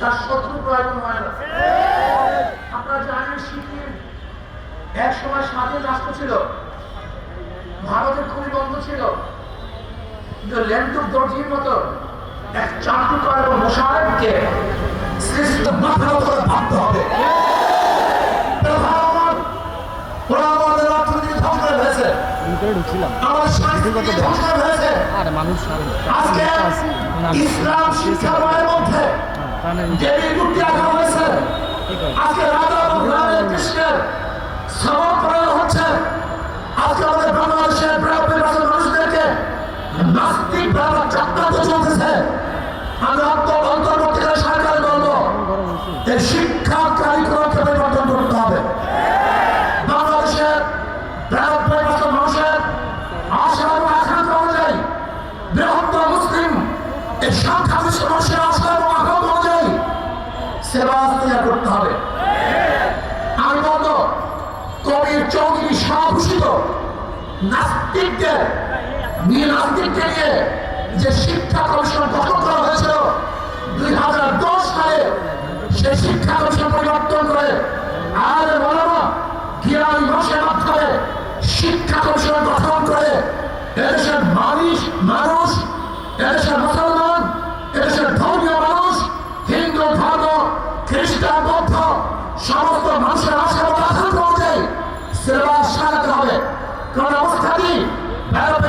তার শত্রু প্রয়োজন হয় না। আপনারা জানেন সিকিম এক সময় স্বাধীন রাষ্ট্র ছিল। ভারতের খুবই বন্ধু ছিল। কিন্তু লেন্টুক দর্জির মতো এক চাকরিকর এবং মোশারেফকে সৃষ্ট মাথার উপরে ভাবতে হবে। আর মানুষ ইসলাম শিক্ষালয়ের মধ্যে প্রাণের দেবী মূর্তি রাখা হয়েছে আজকে রাধা এবং রাধা কৃষ্ণের সবক করানো হচ্ছে। আজকে আমাদের বাংলাদেশের ব্রাহ্মণ রাজ্যের মানুষদেরকে নাস্তিক ভাবে চক্রান্ত চলতেছে। আমরা অন্ত- অন্তর্বর্তীকালীন সরকার বলব গরম শিক্ষা কারিকুলামকে সেবা করতে হবে। আর বলব কবির চৌধুরী স্বঘোষিত নাস্তিকদের, নিয়ে নাস্তিককে নিয়ে যে শিক্ষা কমিশন গঠন করা হয়েছিল, দুই হাজার দশ সালে সেই শিক্ষা কমিশন পরিবর্তন করে অবস্থাতেই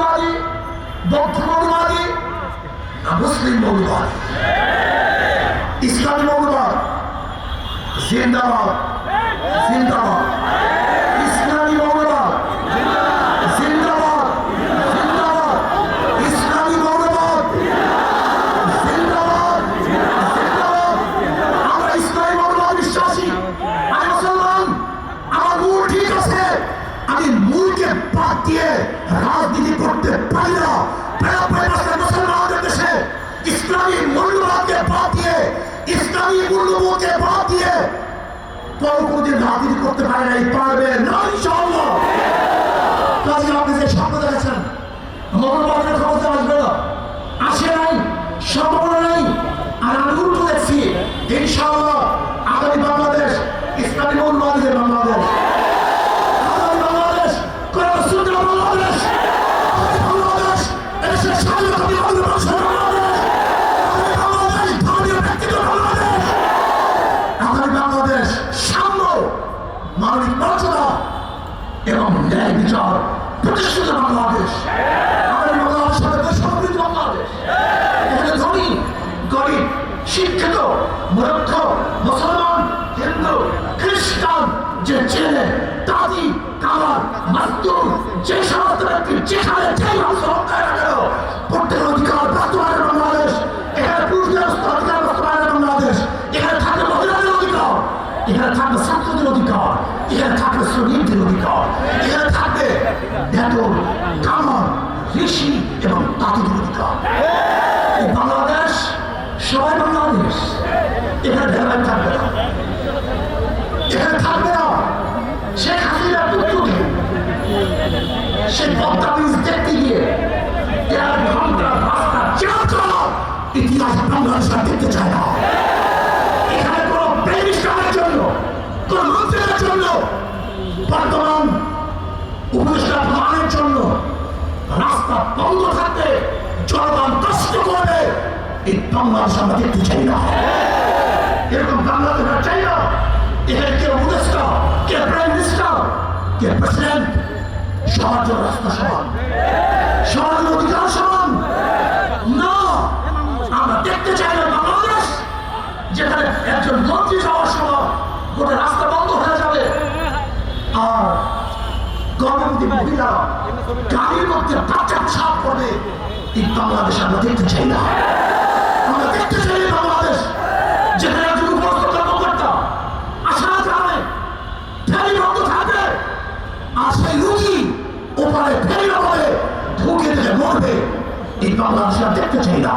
মৌলবাদী বৌদ্ধ মৌলবাদী না মুসলিম মৌলবাদ ইসলাম মৌলবাদ জিন্দাবাদ। জিন্দাবাদ। কোনোদিন হাজির করতে পারে নাই, পারবে না, ইনশাআল্লাহ। কাজে আপনি যে স্বপ্ন দেখেছেন মঙ্গলবারের ক্ষমতা আসবে না। আসে নাই, সম্ভাবনা নাই। আর আমি উল্টো দেখছি ইনশাআল্লাহ যেখানে যেই অংশ হত্যায় প্রত্যেক অধিকার বাস্তবায়নের বাংলাদেশ এখানে পুরুষদের অধিকার বাস্তবায়নের বাংলাদেশ এখানে থাকবে মহিলাদের অধিকার এখানে থাকবে ছাত্রদের অধিকার এখানে থাকবে শ্রমিকদের অধিকার এখানে থাকবে বেতন কামার ঋষি এবং তাঁতিদের অধিকার এই বাংলাদেশ সবাই বাংলাদেশ এখানে ভেদাভেদ থাকবে না এখানে থাকবে না শেখ পুত্রকে সেই ব্রিজ দেখতে গিয়ে দেড় ঘণ্টা রাস্তা করা ইতিহাস বাংলাদেশ দেখতে চায় না। এখানে কোনো প্রেমিস্টারের জন্য, কোন মন্ত্রীদের জন্য, বর্তমান উপদেষ্টা প্রধানের জন্য রাস্তা বন্ধ থাকতে জনগণ কষ্ট করবে, এই বাংলাদেশ আমরা দেখতে চাই না। এরকম বাংলাদেশ চাই না। এখানে কে উপদেষ্টা, কে প্রাইম মিনিস্টার, কে প্রেসিডেন্ট জন্য রাস্তা সমান। সবার অধিকার সমান। না, আমরা দেখতে চাই না বাংলাদেশ, যেখানে একজন মন্ত্রী যাওয়ার সময় গোটা রাস্তা বন্ধ হয়ে যাবে। আর গর্ভবতী মহিলা গাড়ির মধ্যে বাচ্চা ছাপ করবে এই বাংলাদেশ আমরা দেখতে চাই না। আমরা দেখতে চাই না বাংলাদেশ যেখানে একজন উপস্থিত কর্মকর্তা আশা গ্রামে ফেরি বন্ধ থাকবে আর সেই রুগী ওপারে ফেরি হবে ঢুকে দিলে মরবে। এই বাংলাদেশ দেখতে চাই না।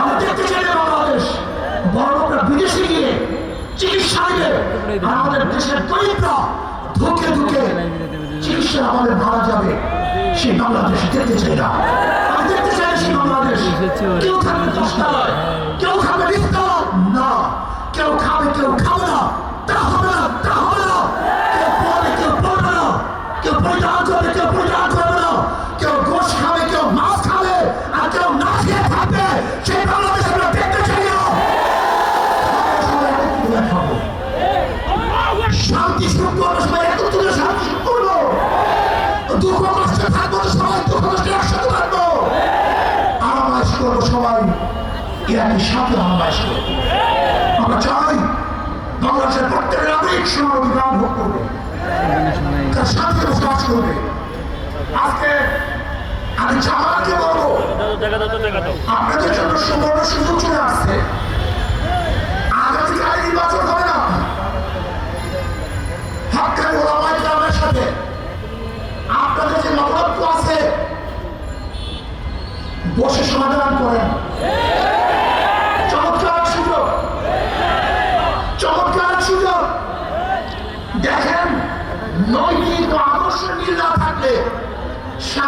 আমরা দেখতে চাই না বাংলাদেশ। বড় লোকরা বিদেশে গিয়ে চিকিৎসা নিবে। আর আমাদের দেশের গরিবরা ধুকে ধুকে চিকিৎসা আমাদের মারা যাবে। সেই বাংলাদেশ দেখতে চাই না। আমি দেখতে চাই সেই বাংলাদেশ। কেউ থাকবে দশতলায় কেউ খাবে বিশতলায় না, কেউ খাবে কেউ খাবে তার শান্তি বসবাস করবে। আজকে আমি জামালকে বলব, আপনাদের জন্য সুবর্ণ সুযোগ চলে আসছে। না। হকানি ওলামাই গ্রামের সাথে। আপনাদের যে মতলব্য আছে, বসে সমাধান করেন।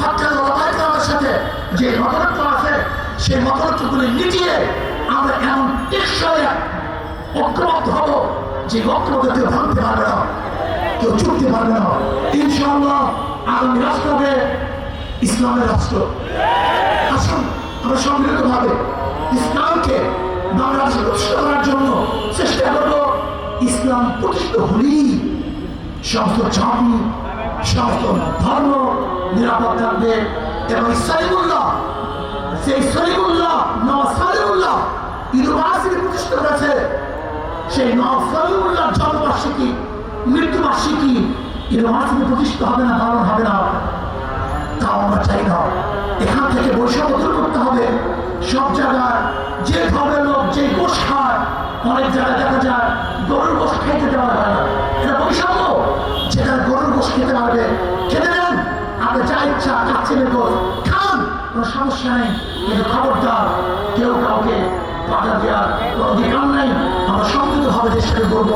বসুন হকাল ওলামাইকার সাথে যে মতলক্ষ আছে, সেই মতলক্ষগুলি মিটিয়ে আমরা এমন টেকসই ঐক্যবদ্ধ হব যে ঐক্যবদ্ধ ভাঙতে পারবে না, কেউ চুকতে পারবে না। ইনশাআল্লাহ আগামী রাষ্ট্র হবে ইসলামের রাষ্ট্র। আসুন, আমরা সম্মিলিত ভাবে ইসলামকে বাংলাদেশে প্রতিষ্ঠা করার জন্য চেষ্টা করব। ইসলাম প্রতিষ্ঠিত হলেই সমস্ত জাতি সমস্ত ধর্ম নিরাপদ থাকবে এবং সালিমুল্লাহ, সেই সলিমুল্লাহ নওয়াজ ইউনিভার্সিটি প্রতিষ্ঠা করেছে। সেই নওয়াজ জন্মবার্ষিকী, মৃত্যুবার্ষিকী ইউনিভার্সিটি প্রতিষ্ঠা হবে না, পালন হবে না। তাও আমরা চাই না। এখান থেকে বৈষম্য দূর করতে হবে। সব জায়গায় যে ধর্মের লোক, যে গোষ খায় অনেক জায়গায় দেখা যায় গরুর গোষ খেতে দেওয়া হয় না এটা বৈষম্য। যেখানে গরুর গোষ খেতে পারবে, খেতে দেন। আপনি যা ইচ্ছা কাচ্ছেনের গোষ খান, কোনো সমস্যা নেই। কিন্তু খবরদার, কেউ কাউকে বাধা দেওয়ার কোনো অধিকার নেই। আমরা সম্মিলিতভাবে দেশকে বলব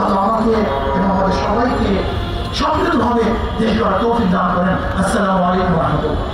আল্লাহ আমাকে এবং আমাদের সবাইকে সম্মিলিতভাবে দেশ গড়ার তৌফিক দান করেন। আসসালামু আলাইকুম রহমতুল্লাহ।